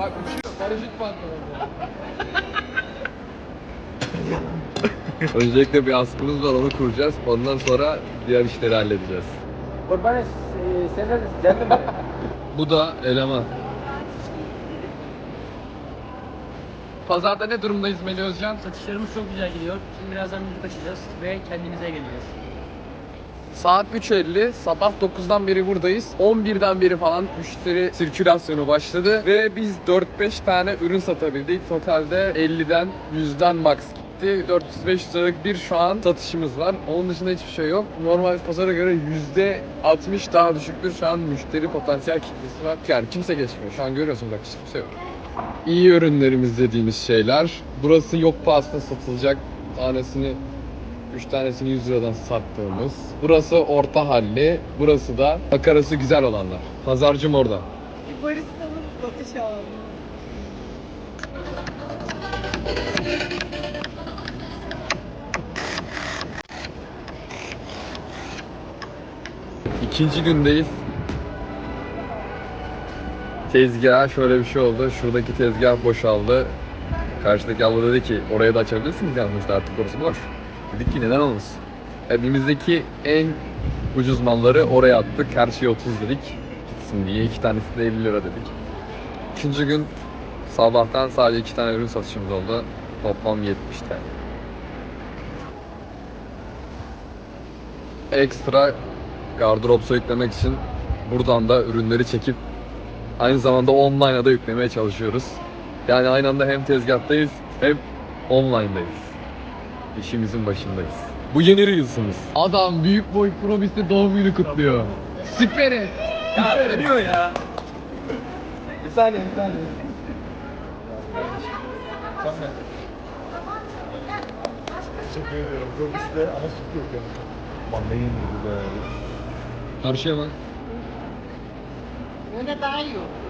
Bak uçuyor. Paraşüt patladı. Öncelikle bir askımız var onu kuracağız. Ondan sonra diğer işleri halledeceğiz. Kurbanı sen de geldin mi? Bu da eleman. Pazarda ne durumdayız Melih Özcan? Satışlarımız çok güzel gidiyor. Şimdi birazdan müzik açacağız ve kendimize geleceğiz. Saat 3.50, sabah 9'dan beri buradayız. 11'den beri falan müşteri sirkülasyonu başladı ve biz 4-5 tane ürün satabildik. Totalde 50'den 100'den max gitti. 400-500 liralık bir şu an satışımız var. Onun dışında hiçbir şey yok. Normal pazara göre %60 daha düşük bir şu an müşteri potansiyel kitlesi var. Yani kimse geçmiyor. Şu an görüyorsunuz bak hiç kimse yok. İyi ürünlerimiz dediğimiz şeyler. Burası yok pahasına satılacak. Tanesini 3 tanesini 100 liradan sattığımız. Burası orta halli. Burası da makarası güzel olanlar. Pazarcım orada. Baristanın satış alanı. İkinci gündeyiz. Tezgah şöyle bir şey oldu. Şuradaki tezgah boşaldı. Karşıdaki abla dedi ki oraya da açabilirsiniz yalnız artık orası boş. Dedik ki neden olmasın? Elimizdeki en ucuz malları oraya attık. Her şey 30 dedik. Gitsin diye. iki tanesi de 50 lira dedik. İkinci gün sabahtan sadece iki tane ürün satışımız oldu. Toplam 70 TL. Ekstra gardırop yüklemek için buradan da ürünleri çekip aynı zamanda online'a da yüklemeye çalışıyoruz. Yani aynı anda hem tezgahtayız hem online'dayız. İşimizin başındayız. Bu yeni Reels'ımız. Adam büyük boy probiste doğum günü kutluyor. Süperiz. Ya ölüyor ya. Bir saniye bir saniye. Teşekkür ediyorum. Probiste ama süt yok yani. Aman ne yenildi be. Karşıya bak. Öyle daha iyi olur.